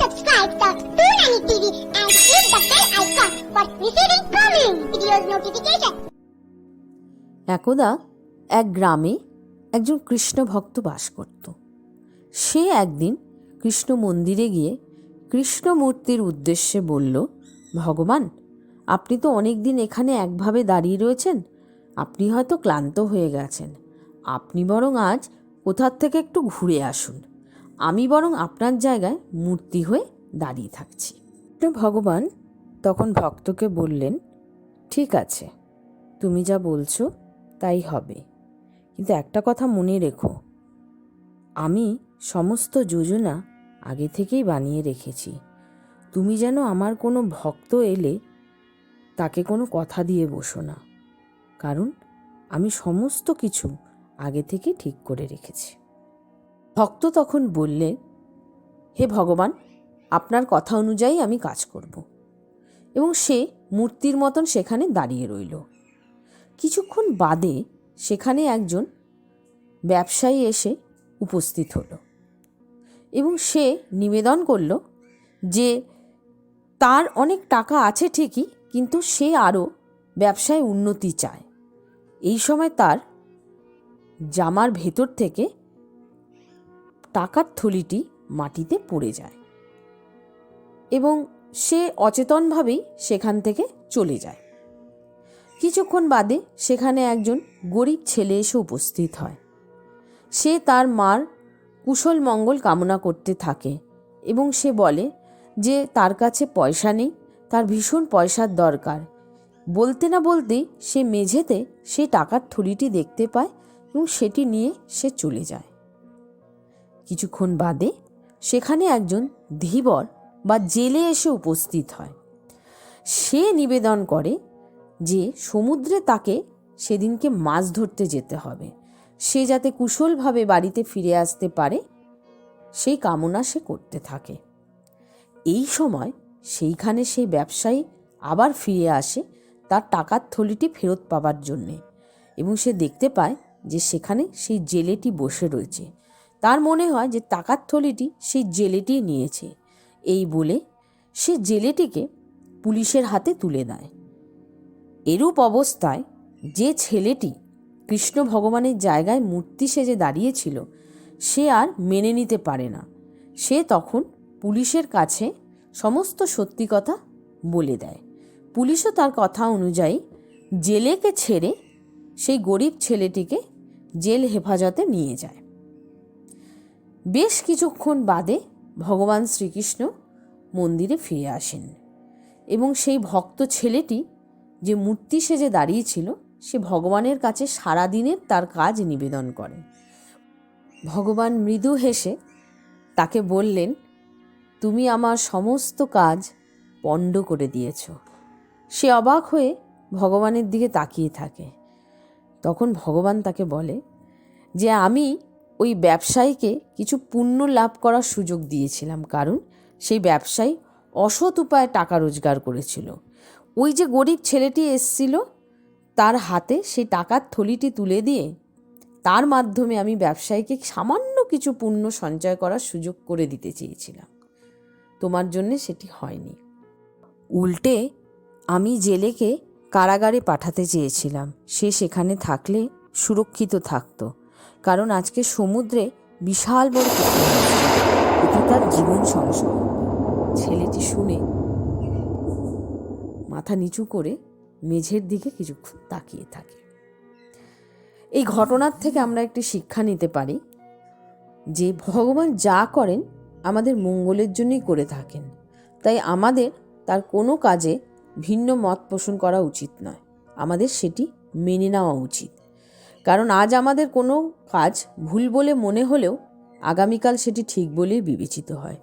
subscribe Toonami TV and click the bell icon for receiving coming videos notification. একদা এক গ্রামে একজন কৃষ্ণ ভক্ত বাস করত। সে একদিন কৃষ্ণ মন্দিরে গিয়ে কৃষ্ণ মূর্তির উদ্দেশ্যে বলল, ভগবান, আপনি তো অনেক দিন এখানে একভাবে দাঁড়িয়ে রয়েছেন। আপনি হয়তো ক্লান্ত হয়ে গেছেন। আপনি বরং আজ কোথার থেকে একটু ঘুরে আসুন। আমি বরং আপনার জায়গায় মূর্তি হয়ে দাঁড়িয়ে থাকছি। তো ভগবান তখন ভক্তকে বললেন, ঠিক আছে, তুমি যা বলছো তাই হবে। কিন্তু একটা কথা মনে রেখো, আমি সমস্ত যোজনা আগে থেকেই বানিয়ে রেখেছি। তুমি যেন আমার কোনো ভক্ত এলে তাকে কোনো কথা দিয়ে বসো না, কারণ আমি সমস্ত কিছু আগে থেকে ঠিক করে রেখেছি। ভক্ত তখন বললে, হে ভগবান, আপনার কথা অনুযায়ী আমি কাজ করব। এবং সে মূর্তির মতন সেখানে দাঁড়িয়ে রইল। কিছুক্ষণ বাদে সেখানে একজন ব্যবসায়ী এসে উপস্থিত হলো এবং সে নিবেদন করল যে, তার অনেক টাকা আছে ঠিকই, কিন্তু সে আরও ব্যবসায় উন্নতি চায়। এই সময় তার জামার ভেতর থেকে টাকার থলিটি মাটিতে পড়ে যায় এবং সে অচেতনভাবেই সেখান থেকে চলে যায়। কিছুক্ষণ বাদে সেখানে একজন গরিব ছেলে এসে উপস্থিত হয়। সে তার মার কুশল মঙ্গল কামনা করতে থাকে এবং সে বলে যে, তার কাছে পয়সা নেই, তার ভীষণ পয়সার দরকার। বলতে না বলতেই সে মেঝেতে সে টাকার থলিটি দেখতে পায় এবং সেটি নিয়ে সে চলে যায়। কিছুক্ষণ বাদে সেখানে একজন ধীবর বা জেলে এসে উপস্থিত হয়। সে নিবেদন করে যে সমুদ্রে তাকে সেদিনকে মাছ ধরতে যেতে হবে। সে যাতে কুশলভাবে বাড়িতে ফিরে আসতে পারে, সেই কামনা সে করতে থাকে। এই সময় সেইখানে সেই ব্যবসায়ী আবার ফিরে আসে তার টাকার থলিটি ফেরত পাবার জন্যে এবং সে দেখতে পায় যে সেখানে সেই জেলেটি বসে রয়েছে। তার মনে হয় যে টাকার থলিটি সেই জেলেটি নিয়েছে। এই বলে সে জেলেটিকে পুলিশের হাতে তুলে দেয়। এরূপ অবস্থায় যে ছেলেটি কৃষ্ণ ভগবানের জায়গায় মূর্তি সেজে দাঁড়িয়েছিল, সে আর মেনে নিতে পারে না। সে তখন পুলিশের কাছে সমস্ত সত্যি কথা বলে দেয়। পুলিশও তার কথা অনুযায়ী জেলেকে ছেড়ে সেই গরিব ছেলেটিকে জেল হেফাজতে নিয়ে যায়। বেশ কিছুক্ষণ বাদে ভগবান শ্রীকৃষ্ণ মন্দিরে ফিরে আসেন এবং সেই ভক্ত ছেলেটি যে মূর্তি সেজে দাঁড়িয়েছিল, সে ভগবানের কাছে সারাদিনের তার কাজ নিবেদন করে। ভগবান মৃদু হেসে তাকে বললেন, তুমি আমার সমস্ত কাজ পণ্ড করে দিয়েছ। সে অবাক হয়ে ভগবানের দিকে তাকিয়ে থাকে। তখন ভগবান তাকে বলে, যে আমি ওই ব্যবসায়ীকে কিছু পুণ্য লাভ করার সুযোগ দিয়েছিলাম, কারণ সেই ব্যবসায়ী অসৎ উপায়ে টাকা রোজগার করেছিল। ওই যে গরিব ছেলেটি এসছিল, তার হাতে সেই টাকার থলিটি তুলে দিয়ে তার মাধ্যমে আমি ব্যবসায়ীকে সামান্য কিছু পুণ্য সঞ্চয় করার সুযোগ করে দিতে চেয়েছিলাম। তোমার জন্যে সেটি হয়নি। উল্টে আমি জেলেকে কারাগারে পাঠাতে চেয়েছিলাম। সে সেখানে থাকলে সুরক্ষিত থাকতো। কারণ আজকে সমুদ্রে বিশাল বড়। এতে তার জীবন সংশয় ছেলেটি শুনে মাথা নিচু করে মেঝের দিকে কিছুক্ষণ তাকিয়ে থাকে। এই ঘটনার থেকে আমরা একটি শিক্ষা নিতে পারি যে ভগবান যা করেন আমাদের মঙ্গলের জন্যই করে থাকেন। তাই আমাদের তার কোনো কাজে ভিন্ন মত পোষণ করা উচিত নয়। আমাদের সেটি মেনে নেওয়া উচিত। কারণ আজ আমাদের কোনো কাজ ভুল বলে মনে হলেও আগামীকাল সেটি ঠিক বলেই বিবেচিত হয়।